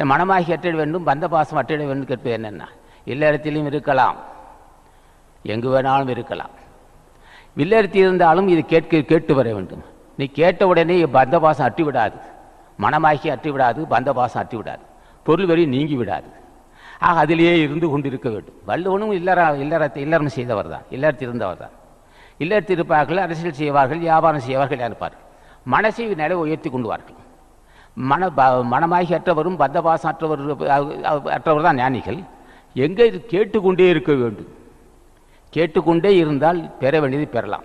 என் மனமாகி அற்றிட வேண்டும் பந்த பாசம் அற்றிட வேண்டும் கேட்பது என்னென்ன. இல்லறத்திலும் இருக்கலாம். எங்கு வேணாலும் இருக்கலாம். வில்லறத்தில் இருந்தாலும் இது கேட்க கேட்டு வர வேண்டும். நீ கேட்ட உடனே பந்த பாசம் அற்றி விடாது. மனமாகி அற்றி விடாது பந்த பாசம் அற்றி விடாது. பொருள் வரி நீங்கி விடாது. ஆக அதிலேயே இருந்து கொண்டு இருக்க வேண்டும். வள்ளுவனும் இல்லற இல்லறத்தை இல்லறம் செய்தவர் தான். இல்லறத்தில் இருந்தவர் தான். இல்லறத்தில் இருப்பார்கள் அரசியல் செய்வார்கள் வியாபாரம் செய்வார்கள் இருப்பார்கள். மனசை நிலை உயர்த்தி கொண்டுவார்கள் மன ப- மனமாகி அற்றவரும் பந்தபாசம் அற்றவர் அற்றவர் தான் ஞானிகள். எங்கே இது கேட்டுக்கொண்டே இருக்க வேண்டும். கேட்டுக்கொண்டே இருந்தால் பெற வேண்டியது பெறலாம்.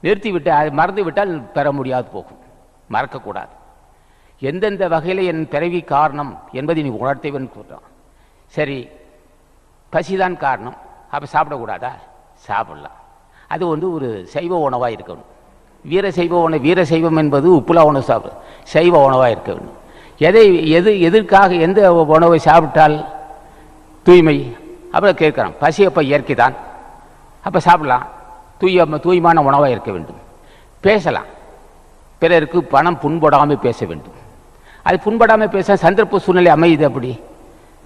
நிறுத்தி விட்டால் மறந்து விட்டால் பெற முடியாது போகும். மறக்கக்கூடாது. எந்தெந்த வகையில் என் பிறவி காரணம் என்பதை நீ உணர்த்தவன் சொல்கிறான் சரி பசிதான் காரணம். அப்போ சாப்பிடக்கூடாதா? சாப்பிடலாம். அது வந்து ஒரு சைவ உணவாக இருக்கணும். வீர சைவ உணவு வீர சைவம் என்பது உப்புலா உணவு சாப்பிடு சைவ உணவாக இருக்க வேண்டும். எதை எது எதற்காக எந்த உணவை சாப்பிட்டால் தூய்மை? அப்புறம் கேட்குறான் பசி அப்போ இயற்கை தான் அப்போ சாப்பிடலாம். தூய தூய்மான உணவாக இருக்க வேண்டும். பேசலாம். பிறருக்கு பணம் புண்படாமல் பேச வேண்டும். அது புண்படாமல் பேச சந்தர்ப்ப சூழ்நிலை அமையுது அப்படி.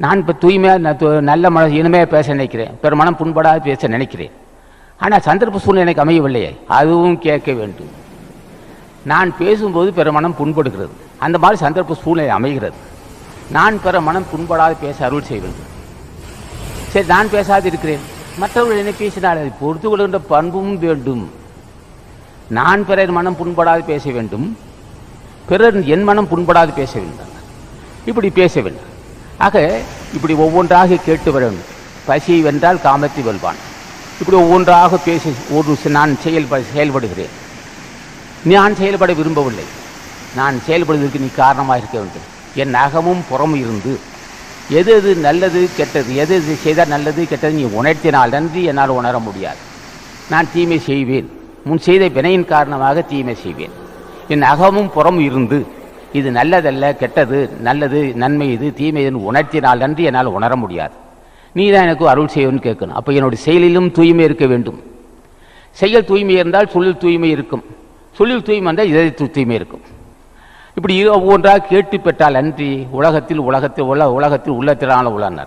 நான் இப்போ தூய்மையாக நல்ல மன இனிமையாக பேச நினைக்கிறேன். பிற மனம் புண்படாது பேச நினைக்கிறேன். ஆனால் சந்தர்ப்ப சூழ்நிலை எனக்கு அமையவில்லையே அதுவும் கேட்க வேண்டும். நான் பேசும்போது பிற மனம் புண்படுகிறது. அந்த மாதிரி சந்தர்ப்ப சூழ்நிலை அமைகிறது. நான் பிற மனம் புண்படாது பேச அருள் செய்வது சரி நான் பேசாது இருக்கிறேன். மற்றவர்கள் என்ன பேசினால் அதை பொறுத்து கொள்கின்ற பண்பும் வேண்டும். நான் பிறர் மனம் புண்படாது பேச வேண்டும். பிறர் என் மனம் புண்படாது பேச வேண்டும். இப்படி பேச வேண்டும். ஆக இப்படி ஒவ்வொன்றாக கேட்டு வரும். பசியை வென்றால் காமத்தை வெல்வான். இப்படி ஒவ்வொன்றாக பேசி ஒரு நான் செயல்ப செயல்படுகிறேன். நான் செயல்பட விரும்பவில்லை. நான் செயல்படுவதற்கு நீ காரணமாக இருக்க வேண்டும். என் அகமும் புறமும் இருந்து எது எது நல்லது கெட்டது எது எது செய்தால் நல்லது கெட்டது நீ உணர்த்தினால் நன்றி என்னால் உணர முடியாது. நான் தீமை செய்வேன். முன் செய்த வினையின் காரணமாக தீமை செய்வேன். என் அகமும் புறமும் இருந்து இது நல்லதல்ல கெட்டது நல்லது நன்மை இது தீமை உணர்த்தினால் நன்றி என்னால் உணர முடியாது. நீ தான் எனக்கு அருள் செய்யணும்னு கேட்கணும். அப்போ என்னுடைய செயலிலும் தூய்மை இருக்க வேண்டும். செயல் தூய்மை இருந்தால் சொல்லில் தூய்மை இருக்கும். சொல்லில் தூய்மை இருந்தால் இதய தூய்மை இருக்கும். இப்படி ஒவ்வொன்றாக கேட்டு பெற்றால் அன்றி உலகத்தில் உலகத்தில் உள்ள உலகத்தில் உள்ளத்திலான உள்ளனர்.